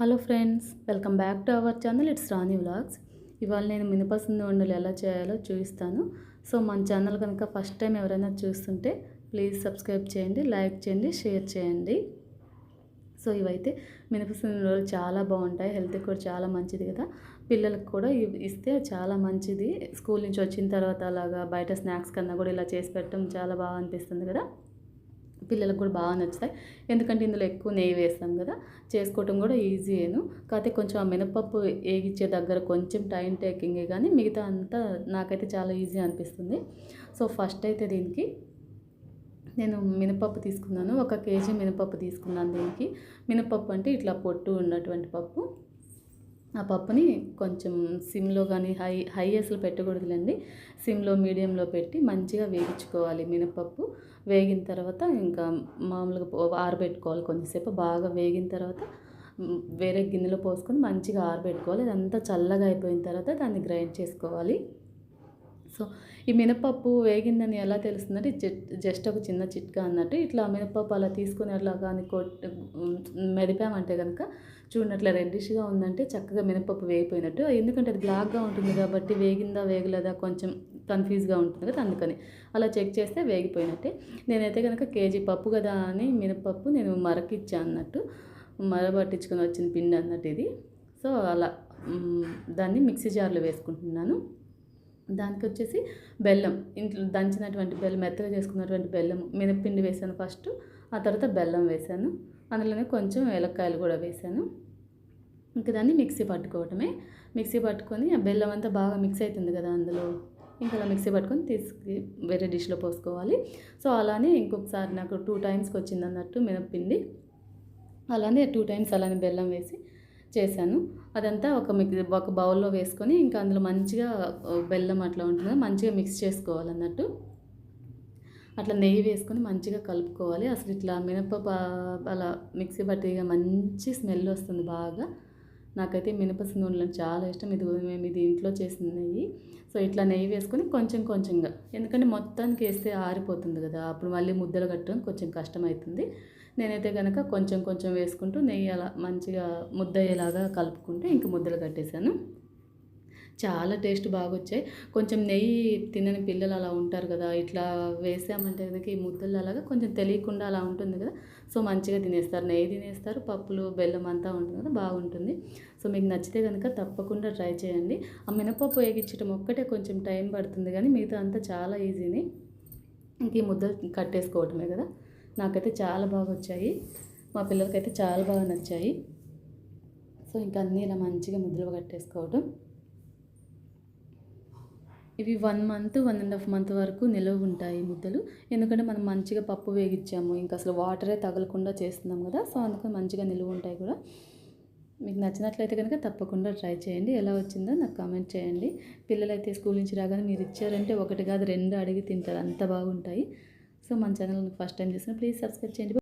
Hello friends welcome back to our channel. It's Rani vlogs. ఇవాళ నేను మినపసింది వండలు ఎలా చేయాలో చూపిస్తాను. సో మన ఛానల్ కనుక ఫస్ట్ టైం ఎవరైనా చూస్తుంటే ప్లీజ్ సబ్స్క్రైబ్ చేయండి లైక్ చేయండి షేర్ చేయండి. సో ఇవైతే మినపసింది వండలు చాలా బాగుంటాయి హెల్త్కి కూడా చాలా మంచిది కదా. పిల్లలకు కూడా ఇస్తే చాలా మంచిది. స్కూల్ నుంచి వచ్చిన తర్వాత అలాగా బయట స్నాక్స్ కన్నా కూడా ఇలా చేసి పెట్టడం చాలా బాగా అనిపిస్తుంది కదా. పిల్లలకు కూడా బాగా నచ్చుతాయి. ఎందుకంటే ఇందులో ఎక్కువ నెయ్యి వేస్తాం కదా చేసుకోవటం కూడా ఈజీ ఈజీయేను కాకపోతే కొంచెం ఆ మినపప్పు ఏగిచ్చే దగ్గర కొంచెం టైం టేకింగే కానీ మిగతా అంతా నాకైతే చాలా ఈజీ అనిపిస్తుంది. సో ఫస్ట్ అయితే దీనికి నేను మినపప్పు తీసుకున్నాను. ఒక కేజీ మినపప్పు తీసుకున్నాను దీనికి. మినపప్పు అంటే ఇట్లా పొట్టు ఉన్నటువంటి పప్పు. ఆ పప్పుని కొంచెం సిమ్లో కానీ హై హై అసలు పెట్టకూడదులేండి. సిమ్లో మీడియంలో పెట్టి మంచిగా వేగించుకోవాలి మినపప్పు. వేగిన తర్వాత ఇంకా మామూలుగా ఆరబెట్టుకోవాలి కొంచెంసేపు. బాగా వేగిన తర్వాత వేరే గిన్నెలో పోసుకొని మంచిగా ఆరబెట్టుకోవాలి. అదంతా చల్లగా అయిపోయిన తర్వాత దాన్ని గ్రైండ్ చేసుకోవాలి. సో ఈ మినపప్పు వేగిందని ఎలా తెలుస్తుందంటే జస్ట్ ఒక చిన్న చిట్కా అన్నట్టు ఇట్లా మినపప్పు అలా తీసుకుని అట్లా కానీ కొట్టి మెదిపామంటే కనుక చూడనట్ల రెడ్డిష్గా ఉందంటే చక్కగా మినపప్పు వేగిపోయినట్టు. ఎందుకంటే అది బ్లాక్గా ఉంటుంది కాబట్టి వేగిందా వేగలేదా కొంచెం కన్ఫ్యూజ్గా ఉంటుంది కదా అందుకని. అలా చెక్ చేస్తే వేగిపోయినట్టే. నేనైతే కనుక కేజీ పప్పు కదా అని మినపప్పు నేను మరకిచ్చా అన్నట్టు మరబట్టించుకొని వచ్చిన పిండి అన్నట్టు ఇది. సో అలా దాన్ని మిక్సీ జార్లో వేసుకుంటున్నాను. దానికి వచ్చేసి బెల్లం ఇంట్లో దంచినటువంటి బెల్లం మెత్తగా చేసుకున్నటువంటి బెల్లం మినప్పిండి వేసాను ఫస్ట్ ఆ తర్వాత బెల్లం వేసాను. అందులోనే కొంచెం ఏలక్కాయలు కూడా వేసాను. ఇంకా దాన్ని మిక్సీ పట్టుకోవటమే. మిక్సీ పట్టుకొని ఆ బెల్లం అంతా బాగా మిక్స్ అవుతుంది కదా అందులో. ఇంకా అలా మిక్సీ పట్టుకొని తీసుకు వేరే డిష్లో పోసుకోవాలి. సో అలానే ఇంకొకసారి నాకు టూ టైమ్స్కి వచ్చింది అన్నట్టు మినప్పిండి. అలానే టూ టైమ్స్ అలానే బెల్లం వేసి చేశాను. అదంతా ఒక మిక్ ఒక బౌల్లో వేసుకొని ఇంకా అందులో మంచిగా బెల్లం అట్లా ఉంటుంది మంచిగా మిక్స్ చేసుకోవాలన్నట్టు. అట్లా నెయ్యి వేసుకొని మంచిగా కలుపుకోవాలి. అసలు ఇట్లా మినప అలా మిక్సీ పట్టిగా మంచి స్మెల్ వస్తుంది బాగా. నాకైతే మినప నూనెలు చాలా ఇష్టం. ఇది మేము ఇది ఇంట్లో చేసిన నెయ్యి. సో ఇట్లా నెయ్యి వేసుకొని కొంచెం కొంచెంగా ఎందుకంటే మొత్తానికి వేస్తే ఆరిపోతుంది కదా. అప్పుడు మళ్ళీ ముద్దలు కట్టడం కొంచెం కష్టమవుతుంది. నేనైతే కనుక కొంచెం కొంచెం వేసుకుంటూ నెయ్యి అలా మంచిగా ముద్ద అయ్యేలాగా కలుపుకుంటూ ఇంక ముద్దలు కట్టేశాను. చాలా టేస్ట్ బాగా వచ్చాయి కొంచెం నెయ్యి తినని పిల్లలు అలా ఉంటారు కదా ఇట్లా వేసామంటే కనుక ఈ ముద్దలు అలాగా కొంచెం తెలియకుండా అలా ఉంటుంది కదా సో మంచిగా తినేస్తారు. నెయ్యి తినేస్తారు పప్పులు బెల్లం అంతా ఉంటుంది కదా బాగుంటుంది. సో మీకు నచ్చితే కనుక తప్పకుండా ట్రై చేయండి. ఆ మినపప్పు వేగించడం ఒక్కటే కొంచెం టైం పడుతుంది కానీ మిగతా అంతా చాలా ఈజీని. ఇంక ఈ ముద్దలు కట్టేసుకోవటమే కదా. నాకైతే చాలా బాగా వచ్చాయి. మా పిల్లలకైతే చాలా బాగా నచ్చాయి. సో ఇంకా అన్నీ ఇలా మంచిగా ముద్రలు కట్టేసుకోవడం ఇవి one month one and half month వరకు నిలవ ఉంటాయి ముద్దలు. ఎందుకంటే మనం మంచిగా పప్పు వేగిచ్చాము. ఇంకా అసలు వాటరే తగలకుండా చేస్తున్నాం కదా సో అందుకని మంచిగా నిలువ ఉంటాయి కూడా. మీకు నచ్చినట్లయితే కనుక తప్పకుండా ట్రై చేయండి. ఎలా వచ్చిందో నాకు కామెంట్ చేయండి. పిల్లలైతే స్కూల్ నుంచి రాగానే మీరు ఇచ్చారంటే ఒకటి కాదు రెండు అడిగి తింటారు. అంత బాగుంటాయి. సో మన ఛానల్ ఫస్ట్ టైం చూసిన ప్లీజ్ సబ్స్క్రైబ్ చేయండి.